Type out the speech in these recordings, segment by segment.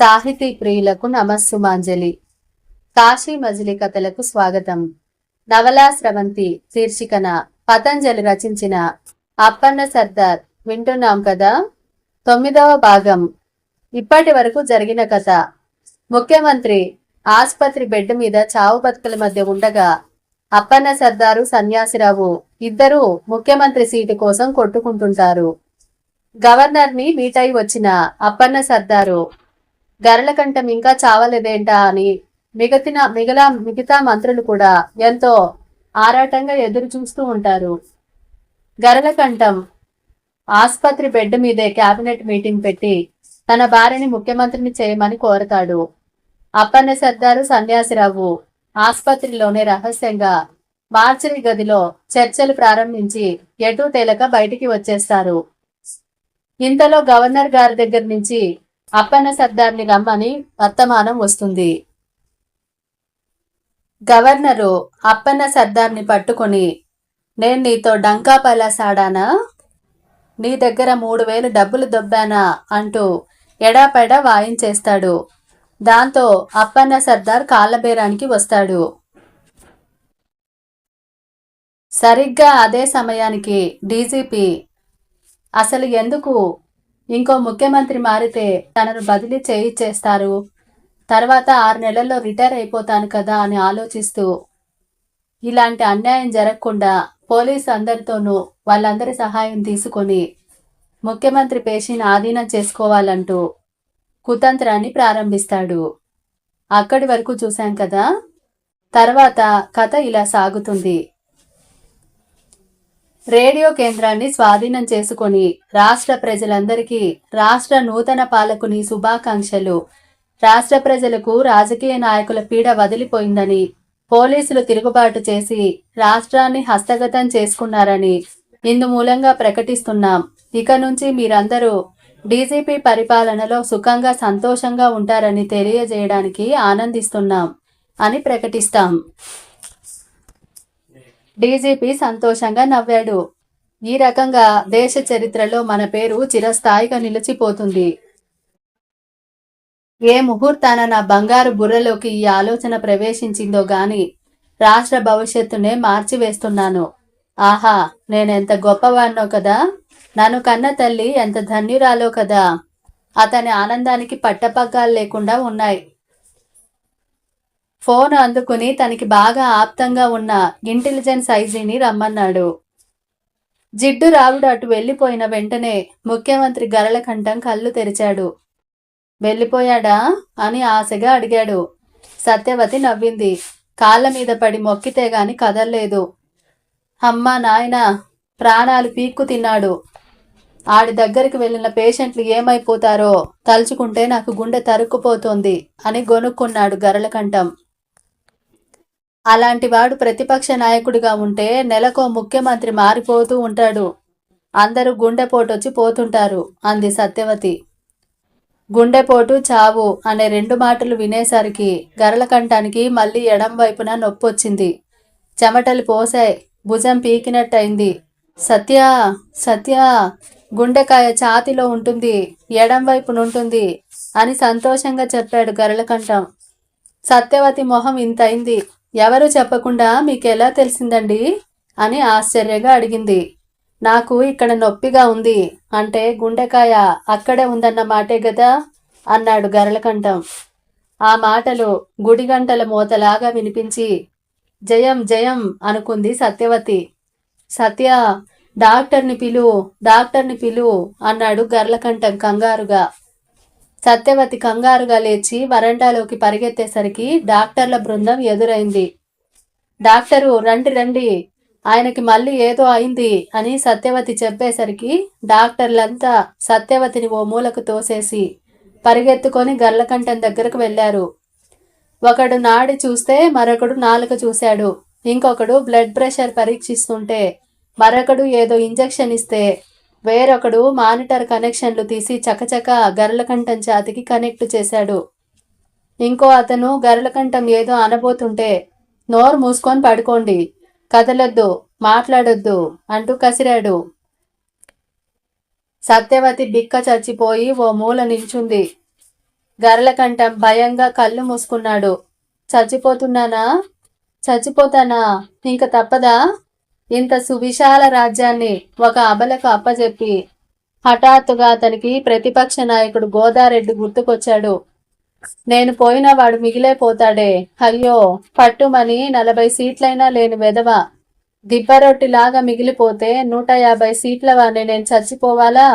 సాహితీ ప్రియులకు నమస్సుమాంజలి. కాశీ మజిలీ కథలకు స్వాగతం. నవలా స్రవంతి శీర్షికన పతంజలి రచించిన అప్పన్న సర్దార్ వింటున్నాం కదా? తొమ్మిదవ భాగం. ఇప్పటి వరకు జరిగిన కథ. ముఖ్యమంత్రి ఆసుపత్రి బెడ్ మీద చావు బతుకుల మధ్య ఉండగా అప్పన్న సర్దారు సన్యాసిరావు ఇద్దరూ ముఖ్యమంత్రి సీటు కోసం కొట్టుకుంటుంటారు. గవర్నర్ని మీట్ అయి వచ్చిన అప్పన్న సర్దారు గరళకంఠం ఇంకా చావలేదేంటా అని మిగతిన మిగలా మిగతా మంత్రులు కూడా ఎంతో ఆరాటంగా ఎదురు చూస్తూ ఉంటారు. గరళకంఠం ఆసుపత్రి బెడ్ మీదే కేబినెట్ మీటింగ్ పెట్టి తన భార్యని ముఖ్యమంత్రిని చేయమని కోరతాడు. అప్పన్న సర్దారు సన్యాసిరావు ఆసుపత్రిలోనే రహస్యంగా మార్చరీ గదిలో చర్చలు ప్రారంభించి ఎటూ తేలక బయటికి వచ్చేస్తారు. ఇంతలో గవర్నర్ గారి దగ్గర నుంచి అప్పన్న సర్దార్ని రమ్మని వర్తమానం వస్తుంది. గవర్నరు అప్పన్న సర్దార్ని పట్టుకొని నేను నీతో డంకా పలాసాడానా? నీ దగ్గర మూడు వేలు డబ్బులు దొబ్బానా? అంటూ ఎడాపెడా వాయించేస్తాడు. దాంతో అప్పన్న సర్దార్ కాళ్ళబేరానికి వస్తాడు. సరిగ్గా అదే సమయానికి డీజీపీ అసలు ఎందుకు ఇంకో ముఖ్యమంత్రి మారితే తనను బదిలీ చేయిచ్చేస్తారు. తర్వాత ఆరు నెలల్లో రిటైర్ అయిపోతాను కదా అని ఆలోచిస్తూ ఇలాంటి అన్యాయం జరగకుండా పోలీసు అందరితోనూ వాళ్ళందరి సహాయం తీసుకొని ముఖ్యమంత్రి పేషిని ఆధీనం చేసుకోవాలంటూ కుతంత్రాన్ని ప్రారంభిస్తాడు. అక్కడి వరకు చూశాం కదా? తర్వాత కథ ఇలా సాగుతుంది. రేడియో కేంద్రాన్ని స్వాధీనం చేసుకొని రాష్ట్ర ప్రజలందరికీ రాష్ట్ర నూతన పాలకుని శుభాకాంక్షలు. రాష్ట్ర ప్రజలకు రాజకీయ నాయకుల పీడ వదిలిపోయిందని పోలీసులు తిరుగుబాటు చేసి రాష్ట్రాన్ని హస్తగతం చేసుకున్నారని ఇందు మూలంగా ప్రకటిస్తున్నాం. ఇక నుంచి మీరందరూ డీజీపీ పరిపాలనలో సుఖంగా సంతోషంగా ఉంటారని తెలియజేయడానికి ఆనందిస్తున్నాం అని ప్రకటిస్తాం. డీజీపీ సంతోషంగా నవ్వాడు. ఈ రకంగా దేశ చరిత్రలో మన పేరు చిరస్థాయిగా నిలిచిపోతుంది. ఏ ముహూర్తాన నా బంగారు బుర్రలోకి ఈ ఆలోచన ప్రవేశించిందో గాని రాష్ట్ర భవిష్యత్తునే మార్చివేస్తున్నాను. ఆహా నేనెంత గొప్పవాణ్ణో కదా? నన్ను కన్న తల్లి ఎంత ధన్యురాలో కదా? అతని ఆనందానికి పట్టపగ్గాలు లేకుండా ఉన్నాయి. ఫోన్ అందుకుని తనకి బాగా ఆప్తంగా ఉన్న ఇంటెలిజెన్స్ ఐజీని రమ్మన్నాడు. జిడ్డు రావుడు అటు వెళ్ళిపోయిన వెంటనే ముఖ్యమంత్రి గరళకంఠం కళ్ళు తెరిచాడు. వెళ్ళిపోయాడా? అని ఆశగా అడిగాడు. సత్యవతి నవ్వింది. కాళ్ళ మీద పడి మొక్కితే గాని కదల్లేదు. అమ్మా నాయన ప్రాణాలు పీక్కు తిన్నాడు. ఆడి దగ్గరికి వెళ్ళిన పేషెంట్లు ఏమైపోతారో తలుచుకుంటే నాకు గుండె తరుక్కుపోతోంది అని గొనుక్కున్నాడు గరళకంఠం అలాంటి వాడు ప్రతిపక్ష నాయకుడిగా ఉంటే నెలకో ముఖ్యమంత్రి మారిపోతూ ఉంటాడు. అందరూ గుండెపోటొచ్చి పోతుంటారు అంది సత్యవతి. గుండెపోటు చావు అనే రెండు మాటలు వినేసరికి గరళకంఠానికి మళ్ళీ ఎడం వైపున నొప్పొచ్చింది. చెమటలు పోసాయి భుజం పీకినట్టయింది. సత్య సత్య గుండెకాయ ఛాతిలో ఉంటుంది ఎడం వైపునుంటుంది అని సంతోషంగా చెప్పాడు గరళకంఠం సత్యవతి మొహం ఇంతైంది ఎవరు చెప్పకుండా మీకెలా తెలిసిందండి? అని ఆశ్చర్యంగా అడిగింది. నాకు ఇక్కడ నొప్పిగా ఉంది. అంటే గుండెకాయ అక్కడే ఉందన్న మాటే కదా అన్నాడు గరళకంఠం. ఆ మాటలు గుడిగంటల మోతలాగా వినిపించి జయం జయం అనుకుంది సత్యవతి. సత్య డాక్టర్ని పిలు డాక్టర్ని పిలు అన్నాడు గర్లకంఠం కంగారుగా. సత్యవతి కంగారుగా లేచి వరండాలోకి పరిగెత్తేసరికి డాక్టర్ల బృందం ఎదురైంది. డాక్టరు రండి రండి ఆయనకి మళ్ళీ ఏదో అయింది అని సత్యవతి చెప్పేసరికి డాక్టర్లంతా సత్యవతిని ఓ మూలకు తోసేసి పరిగెత్తుకొని గర్లకంఠం దగ్గరకు వెళ్ళారు. ఒకడు నాడి చూస్తే మరొకడు నాలుక చూశాడు. ఇంకొకడు బ్లడ్ ప్రెషర్ పరీక్షిస్తుంటే మరొకడు ఏదో ఇంజెక్షన్ ఇస్తే వేరొకడు మానిటర్ కనెక్షన్లు తీసి చకచక గరలకంఠం ఛాతికి కనెక్ట్ చేశాడు. ఇంకో అతను గరలకంఠం ఏదో అనబోతుంటే నోరు మూసుకొని పడుకోండి. కదలొద్దు మాట్లాడొద్దు అంటూ కసిరాడు. సత్యవతి బిక్క చచ్చిపోయి ఓ మూల నిల్చుంది గరలకంఠం భయంగా కళ్ళు మూసుకున్నాడు. చచ్చిపోతున్నానా? చచ్చిపోతానా? ఇంక తప్పదా? ఇంత సువిశాల రాజ్యాన్ని ఒక అబలకు అప్పజెప్పి హఠాత్తుగా అతనికి ప్రతిపక్ష నాయకుడు గోదారెడ్డి గుర్తుకొచ్చాడు. నేను పోయిన వాడు మిగిలే పోతాడే అయ్యో పట్టుమని నలభై సీట్లైనా లేని వెధవ. దిబ్బరొట్టిలాగా మిగిలిపోతే నూట యాభై సీట్ల వాడిని నేను చచ్చిపోవాలా?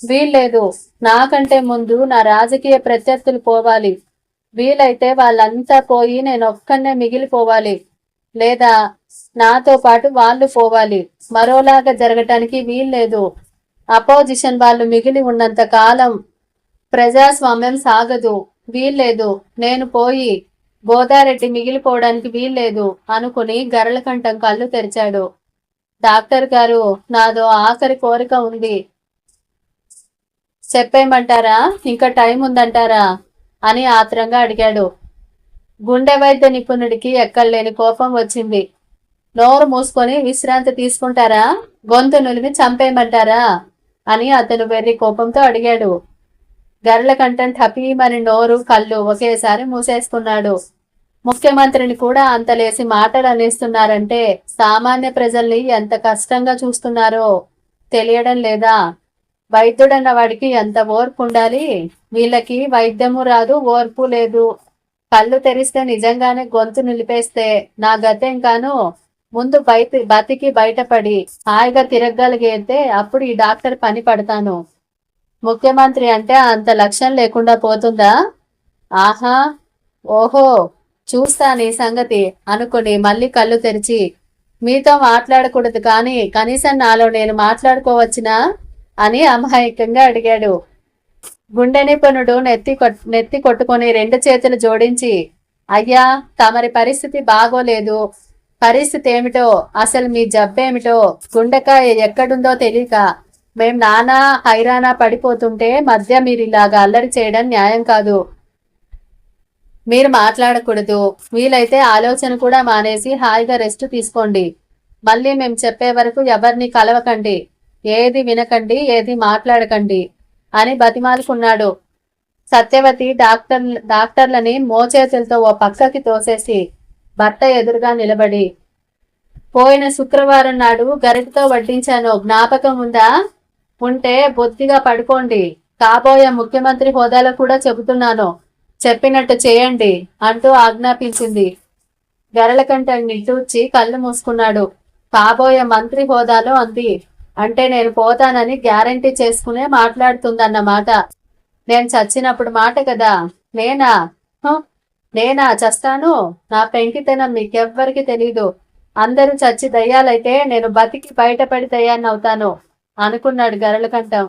వీల్లేదు. నాకంటే ముందు నా రాజకీయ ప్రత్యర్థులు పోవాలి. వీలైతే వాళ్ళంతా పోయి నేను ఒక్కనే మిగిలిపోవాలి. లేదా నాతో పాటు వాళ్ళు పోవాలి. మరోలాగా జరగటానికి వీల్లేదు. అపోజిషన్ వాళ్ళు మిగిలి ఉన్నంత కాలం ప్రజాస్వామ్యం సాగదు. వీల్లేదు. నేను పోయి గోదారెడ్డి మిగిలిపోవడానికి వీల్లేదు అనుకుని గరళకంఠం కళ్ళు తెరిచాడు. డాక్టర్ గారు నాదో ఆఖరి కోరిక ఉంది. చెప్పేయమంటారా? ఇంకా టైం ఉందంటారా అని ఆత్రంగా అడిగాడు. గుండె వైద్య నిపుణుడికి ఎక్కడలేని కోపం వచ్చింది. నోరు మూసుకొని విశ్రాంతి తీసుకుంటారా? గొంతు నులిమి చంపేయమంటారా? అని అతను వెర్రి కోపంతో అడిగాడు. గరళకంఠం ఠపీమని నోరు కళ్ళు ఒకేసారి మూసేసుకున్నాడు. ముఖ్యమంత్రిని కూడా అంతలేసి మాటలు అనేస్తున్నారంటే సామాన్య ప్రజల్ని ఎంత కష్టంగా చూస్తున్నారో తెలియడం లేదా? వైద్యుడన్న వాడికి ఎంత ఓర్పు ఉండాలి వీళ్ళకి వైద్యము రాదు ఓర్పు లేదు. కళ్ళు తెరిస్తే నిజంగానే గొంతు నిలిపేస్తే నా గతేం కాను. ముందు బయట బతికి బయటపడి హాయిగా తిరగగలిగితే అప్పుడు ఈ డాక్టర్ పని పడతాను. ముఖ్యమంత్రి అంటే అంత లక్ష్యం లేకుండా పోతుందా? ఆహా! ఓహో! చూస్తా నీ సంగతి అనుకుని మళ్ళీ కళ్ళు తెరిచి మీతో మాట్లాడకూడదు కానీ కనీసం నాలో నేను మాట్లాడుకోవచ్చునా? అని అమాయకంగా అడిగాడు. గుండె నిపుణుడు నెత్తి నెత్తి కొట్టుకొని రెండు చేతులు జోడించి అయ్యా తమరి పరిస్థితి బాగోలేదు. పరిస్థితి ఏమిటో అసలు మీ జబ్బేమిటో గుండెకాయ ఎక్కడుందో తెలియక మేం నానా హైరానా పడిపోతుంటే మధ్య మీరు ఇలాగా అల్లరి చేయడం న్యాయం కాదు. మీరు మాట్లాడకూడదు. వీలైతే ఆలోచన కూడా మానేసి హాయిగా రెస్ట్ తీసుకోండి. మళ్ళీ మేము చెప్పే వరకు ఎవరిని కలవకండి. ఏది వినకండి ఏది మాట్లాడకండి. అని బతిమాలుకున్నాడు. సత్యవతి డాక్టర్ డాక్టర్లని మోచేతులతో ఓ పక్కకి తోసేసి భర్త ఎదురుగా నిలబడి పోయిన శుక్రవారం నాడు గరిటతో వడ్డించాను. జ్ఞాపకం ఉందా? ఉంటే బొత్తిగా పడుకోండి. కాబోయే ముఖ్యమంత్రి హోదాలో కూడా చెబుతున్నాను. చెప్పినట్టు చేయండి అంటూ ఆజ్ఞాపించింది. గరళకంట నిట్టూర్చి కళ్ళు మూసుకున్నాడు. కాబోయే మంత్రి హోదాలో అంది. అంటే నేను పోతానని గ్యారంటీ చేసుకునే మాట్లాడుతుందన్నమాట. నేను చచ్చినప్పుడు మాట కదా నేనా? నేనా? చస్తాను? నా పెంకితనం మీకెవ్వరికి తెలీదు. అందరూ చచ్చి దయ్యాలైతే నేను బతికి బయటపడి దయ్యాన్ని అవుతాను అనుకున్నాడు గరళకంఠం.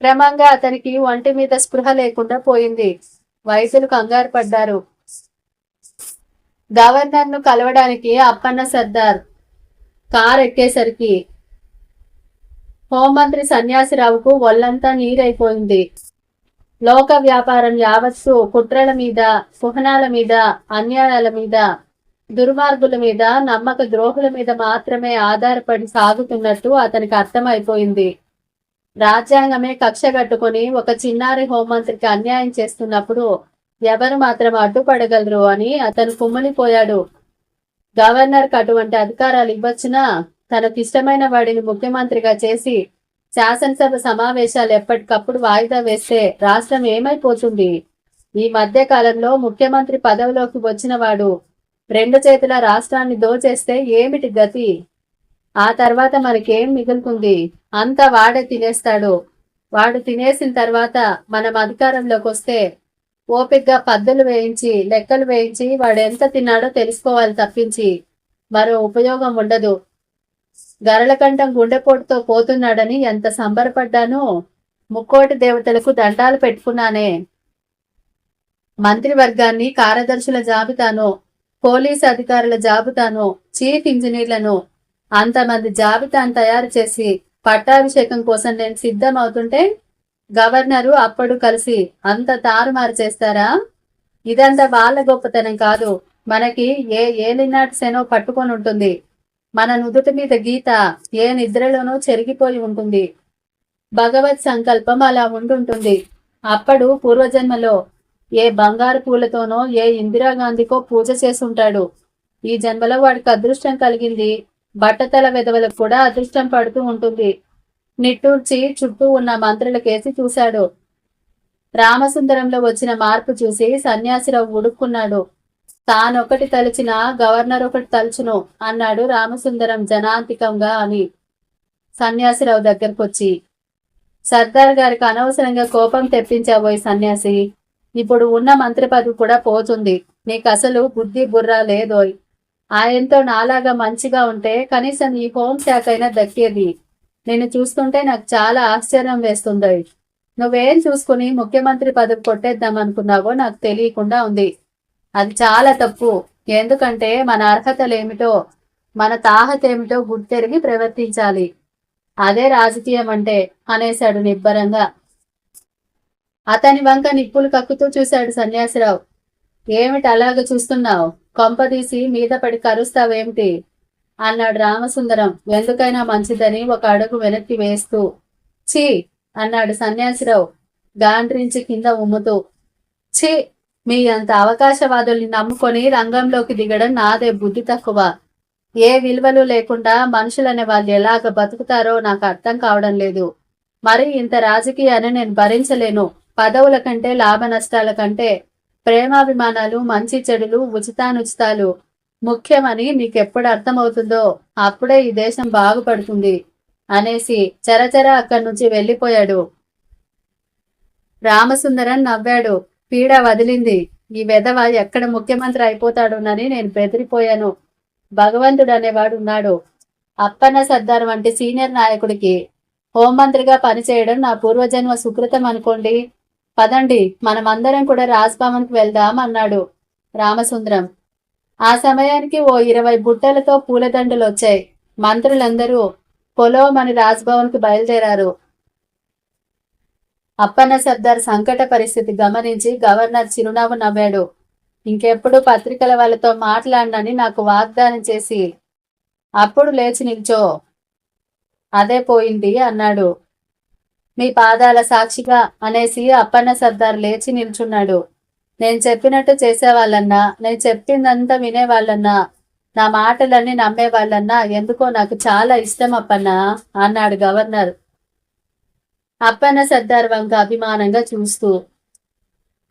క్రమంగా అతనికి ఒంటి మీద స్పృహ లేకుండా పోయింది. వైద్యులు కంగారు పడ్డారు. గవర్నర్ను కలవడానికి అప్పన్న సర్దార్ కార్ ఎక్కేసరికి హోంమంత్రి సన్యాసిరావుకు ఒళ్ళంతా నీరైపోయింది. లోక వ్యాపారం యావత్తు కుట్రల మీద కుహనాల మీద అన్యాయాల మీద దుర్మార్గుల మీద నమ్మక ద్రోహుల మీద మాత్రమే ఆధారపడి సాగుతున్నట్టు అతనికి అర్థమైపోయింది. రాజ్యాంగమే కక్ష కట్టుకుని ఒక చిన్నారి హోంమంత్రికి అన్యాయం చేస్తున్నప్పుడు ఎవరు మాత్రం అడ్డుపడగలరు అని అతను కుమ్మలిపోయాడు. గవర్నర్కి అటువంటి అధికారాలు ఇవ్వచ్చినా తనకిష్టమైన వాడిని ముఖ్యమంత్రిగా చేసి శాసనసభ సమావేశాలు ఎప్పటికప్పుడు వాయిదా వేస్తే రాష్ట్రం ఏమైపోతుంది? ఈ మధ్య కాలంలో ముఖ్యమంత్రి పదవిలోకి వచ్చిన వాడు రెండు చేతుల రాష్ట్రాన్ని దోచేస్తే ఏమిటి గతి? ఆ తర్వాత మనకేం మిగులుతుంది? అంతా వాడే తినేస్తాడు. వాడు తినేసిన తర్వాత మనం అధికారంలోకి వస్తే ఓపిగ్గా పద్దులు వేయించి లెక్కలు వేయించి వాడు ఎంత తిన్నాడో తెలుసుకోవాలి తప్పించి. మరో ఉపయోగం ఉండదు. గరళకంఠం గుండెపోటుతో పోతున్నాడని ఎంత సంబరపడ్డానో. ముక్కోటి దేవతలకు దండాలు పెట్టుకున్నానే. మంత్రివర్గాన్ని కార్యదర్శుల జాబితాను పోలీసు అధికారుల జాబితాను చీఫ్ ఇంజనీర్లను అంతమంది జాబితాను తయారు చేసి పట్టాభిషేకం కోసం నేను సిద్ధం అవుతుంటే గవర్నరు అప్పుడు కలిసి అంత తారుమారు చేస్తారా? ఇదంతా వాళ్ళ గొప్పతనం కాదు. మనకి ఏ ఏలినాటి సెనో పట్టుకొని ఉంటుంది. మన నుదుటి మీద గీత ఏ నిద్రలోనూ చెరిగిపోయి ఉంటుంది. భగవత్ సంకల్పం అలా ఉండుంటుంది. అప్పుడు పూర్వజన్మలో ఏ బంగారు పూలతోనో ఏ ఇందిరాగాంధీకో పూజ చేసుంటాడు. ఈ జన్మలో వాడికి అదృష్టం కలిగింది. బట్టతల విధవలకు కూడా అదృష్టం పడుతూ ఉంటుంది. నిట్టూర్చి చుట్టూ ఉన్న మంత్రులకేసి చూశాడు. రామసుందరంలో వచ్చిన మార్పు చూసి సన్యాసిరావు ఉడుక్కున్నాడు. తానొకటి తలచిన గవర్నర్ ఒకటి తలుచును అన్నాడు రామసుందరం జనాంతికంగా అని సన్యాసిరావు దగ్గరకొచ్చి. సర్దార్ గారికి అనవసరంగా కోపం తెప్పించాబోయ్ సన్యాసి. ఇప్పుడు ఉన్న మంత్రి పదవి కూడా పోతుంది. నీకు అసలు బుద్ధి బుర్ర లేదోయ్. ఆయనతో నాలాగా మంచిగా ఉంటే కనీసం ఈ హోంశాఖ అయినా దక్కేది. నిన్ను చూస్తుంటే నాకు చాలా ఆశ్చర్యం వేస్తుందోయ్. నువ్వేం చూసుకుని ముఖ్యమంత్రి పదవి కొట్టేద్దాం అనుకున్నావో నాకు తెలియకుండా ఉంది. అది చాలా తప్పు. ఎందుకంటే మన అర్హతలేమిటో మన తాహతేమిటో గుర్తెరిగి ప్రవర్తించాలి. అదే రాజకీయం అంటే అనేశాడు నిబ్బరంగా. అతని వంక నిప్పులు కక్కుతూ చూశాడు సన్యాసిరావు. ఏమిటి అలాగ చూస్తున్నావు? కొంపదీసి మీద పడి కరుస్తావేమిటి? అన్నాడు రామసుందరం. ఎందుకైనా మంచిదని ఒక అడుగు వెనక్కి వేస్తూ. ఛీ! అన్నాడు సన్యాసిరావు గాండ్రించి కింద ఉమ్ముతూ. ఛీ! మీ అంత అవకాశవాదుల్ని నమ్ముకొని రంగంలోకి దిగడం నాదే బుద్ధి తక్కువ. ఏ విలువలు లేకుండా మనుషులనే వాళ్ళు ఎలాగ బతుకుతారో నాకు అర్థం కావడం లేదు. మరి ఇంత రాజకీయాన్ని నేను భరించలేను. పదవుల కంటే లాభ నష్టాల కంటే ప్రేమాభిమానాలు మంచి చెడులు ఉచితానుచితాలు ముఖ్యమని మీకు ఎప్పుడు అర్థమవుతుందో అప్పుడే ఈ దేశం బాగుపడుతుంది అనేసి చరచర అక్కడి నుంచి వెళ్ళిపోయాడు. రామసుందరం నవ్వాడు. పీడ వదిలింది. ఈ వెధవ ఎక్కడ ముఖ్యమంత్రి అయిపోతాడునని నేను బెదిరిపోయాను. భగవంతుడు అనేవాడు ఉన్నాడు. అప్పన్న సర్దార్ వంటి సీనియర్ నాయకుడికి హోంమంత్రిగా పనిచేయడం నా పూర్వజన్మ సుకృతం అనుకోండి. పదండి మనమందరం కూడా రాజ్భవన్కి వెళ్దాం అన్నాడు రామసుందరం. ఆ సమయానికి ఓ ఇరవై బుట్టలతో పూలదండలు వచ్చాయి మంత్రులందరూ పొలోమని రాజ్భవన్కి బయలుదేరారు. అప్పన్న సర్దార్ సంకట పరిస్థితి గమనించి గవర్నర్ చిరునవ్వు నవ్వాడు. ఇంకెప్పుడు పత్రికల వాళ్ళతో మాట్లాడనని నాకు వాగ్దానం చేసి అప్పుడు లేచి నిల్చో. అదే పోయింది అన్నాడు. మీ పాదాల సాక్షిగా అనేసి అప్పన్న సర్దార్ లేచి నిల్చున్నాడు. నేను చెప్పినట్టు చేసేవాళ్ళన్నా నేను చెప్పిందంతా వినేవాళ్ళన్నా నా మాటలన్నీ నమ్మేవాళ్ళన్నా ఎందుకో నాకు చాలా ఇష్టం అప్పన్న అన్నాడు గవర్నర్. అప్పన్న సర్దార్ వంక అభిమానంగా చూస్తూ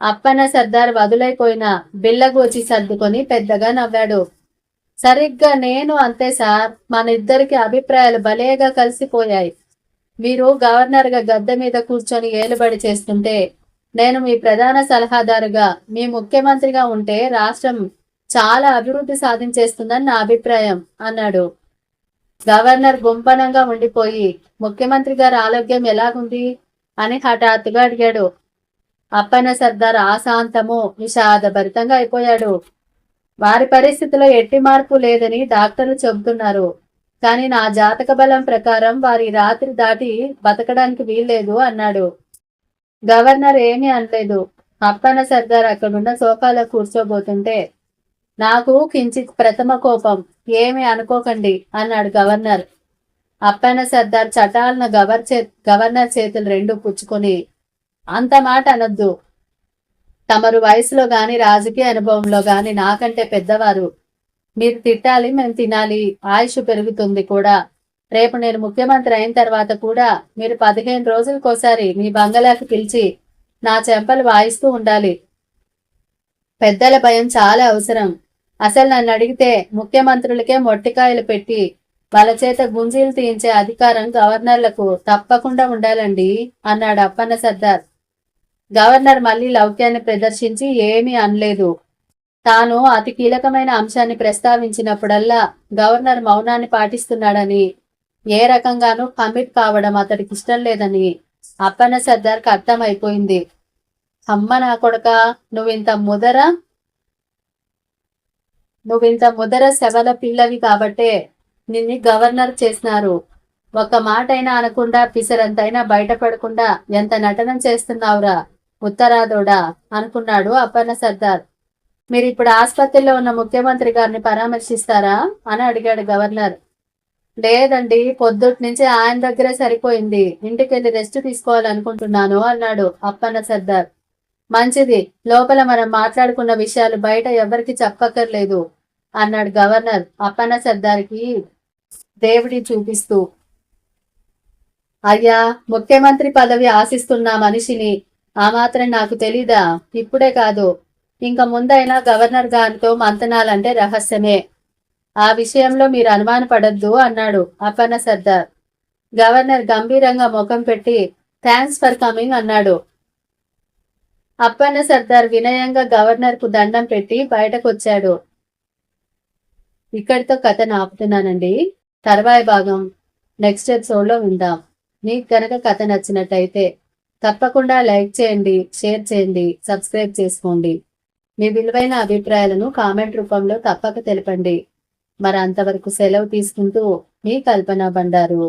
అప్పన్న సర్దార్ వదులైపోయిన బిల్లగోచి సర్దుకొని పెద్దగా నవ్వాడు. సరిగ్గా నేను అంతే సార్ మన ఇద్దరికి అభిప్రాయాలు భలేగా కలిసిపోయాయి. మీరు గవర్నర్గా గద్దె మీద కూర్చొని ఏలుబడి చేస్తుంటే నేను మీ ప్రధాన సలహాదారుగా మీ ముఖ్యమంత్రిగా ఉంటే రాష్ట్రం చాలా అభివృద్ధి సాధించేస్తుందని నా అభిప్రాయం అన్నాడు. గవర్నర్ గుంపనంగా ఉండిపోయి ముఖ్యమంత్రి గారి ఆరోగ్యం ఎలాగుంది అని హఠాత్తుగా అడిగాడు. అప్పన్న సర్దార్ ఆశాంతము విషాదభరితంగా అయిపోయాడు. వారి పరిస్థితిలో ఎట్టి మార్పు లేదని డాక్టర్లు చెబుతున్నారు. కానీ నా జాతక బలం ప్రకారం వారి రాత్రి దాటి బతకడానికి వీల్లేదు అన్నాడు. గవర్నర్ ఏమీ అనలేదు. అప్పన్న సర్దార్ అక్కడున్న సోఫాలో కూర్చోబోతుంటే నాకు కించిత్ ప్రథమ కోపం. ఏమీ అనుకోకండి అన్నాడు గవర్నర్. అప్పన్న సర్దార్ చటాలన గవర్ చే గవర్నర్ చేతులు రెండు పుచ్చుకొని అంత మాట అనొద్దు. తమరు వయసులో గాని రాజకీయ అనుభవంలో గాని నాకంటే పెద్దవారు. మీరు తిట్టాలి మేము తినాలి ఆయుష్ పెరుగుతుంది కూడా. రేపు నేను ముఖ్యమంత్రి అయిన తర్వాత కూడా మీరు పదిహేను రోజులకోసారి మీ బంగళాకి పిలిచి నా చెంపలు వాయిస్తూ ఉండాలి. పెద్దల భయం చాలా అవసరం. అసలు నన్ను అడిగితే ముఖ్యమంత్రులకే మొట్టికాయలు పెట్టి వాళ్ళ చేత గుంజీలు తీయించే అధికారం గవర్నర్లకు తప్పకుండా ఉండాలండి అన్నాడు అప్పన్న సర్దార్. గవర్నర్ మళ్ళీ లౌక్యాన్ని ప్రదర్శించి ఏమీ అనలేదు. తాను అతి కీలకమైన అంశాన్ని ప్రస్తావించినప్పుడల్లా గవర్నర్ మౌనాన్ని పాటిస్తున్నాడని ఏ రకంగానూ కమిట్ కావడం అతడికి ఇష్టం లేదని అప్పన్న సర్దార్కి అర్థమైపోయింది. అమ్మ నా కొడక నువ్వింత ముదర నువ్వింత ముదర శవల పిల్లవి కాబట్టే నిన్ను గవర్నర్ చేసినారు. ఒక్క మాట అయినా అనకుండా పిసరంతైనా బయటపడకుండా ఎంత నటనం చేస్తున్నావురా ఉత్తరాదోడా అనుకున్నాడు అప్పన్న సర్దార్. మీరు ఇప్పుడు ఆసుపత్రిలో ఉన్న ముఖ్యమంత్రి గారిని పరామర్శిస్తారా అని అడిగాడు గవర్నర్. లేదండి పొద్దుటి నుంచి ఆయన దగ్గరే సరిపోయింది. ఇంటికి వెళ్ళి రెస్ట్ తీసుకోవాలనుకుంటున్నాను అన్నాడు అప్పన్న సర్దార్. మంచిది. లోపల మనం మాట్లాడుకున్న విషయాలు బయట ఎవరికి చెప్పక్కర్లేదు అన్నాడు గవర్నర్ అప్పన్న సర్దార్కి దేవుడి చూపిస్తూ. అయ్యా ముఖ్యమంత్రి పదవి ఆశిస్తున్న మనిషిని ఆ మాత్రం నాకు తెలీదా? ఇప్పుడే కాదు. ఇంక ముందైనా గవర్నర్ గారితో మంతనాలంటే రహస్యమే. ఆ విషయంలో మీరు అనుమానపడద్దు అన్నాడు అప్పన్న సర్దార్. గవర్నర్ గంభీరంగా ముఖం పెట్టి థ్యాంక్స్ ఫర్ కమింగ్ అన్నాడు. అప్పన్న సర్దార్ వినయంగా గవర్నర్కు దండం పెట్టి బయటకొచ్చాడు. ఇక్కడితో కథను ఆపుతున్నానండి. తర్వాయి భాగం. నెక్స్ట్ ఎపిసోడ్లో విందాం. మీకు కనుక కథ నచ్చినట్టయితే తప్పకుండా లైక్ చేయండి షేర్ చేయండి సబ్స్క్రైబ్ చేసుకోండి. మీ విలువైన అభిప్రాయాలను కామెంట్ రూపంలో తప్పక తెలపండి. మరి అంతవరకు సెలవు తీసుకుంటూ మీ కల్పన బండారు.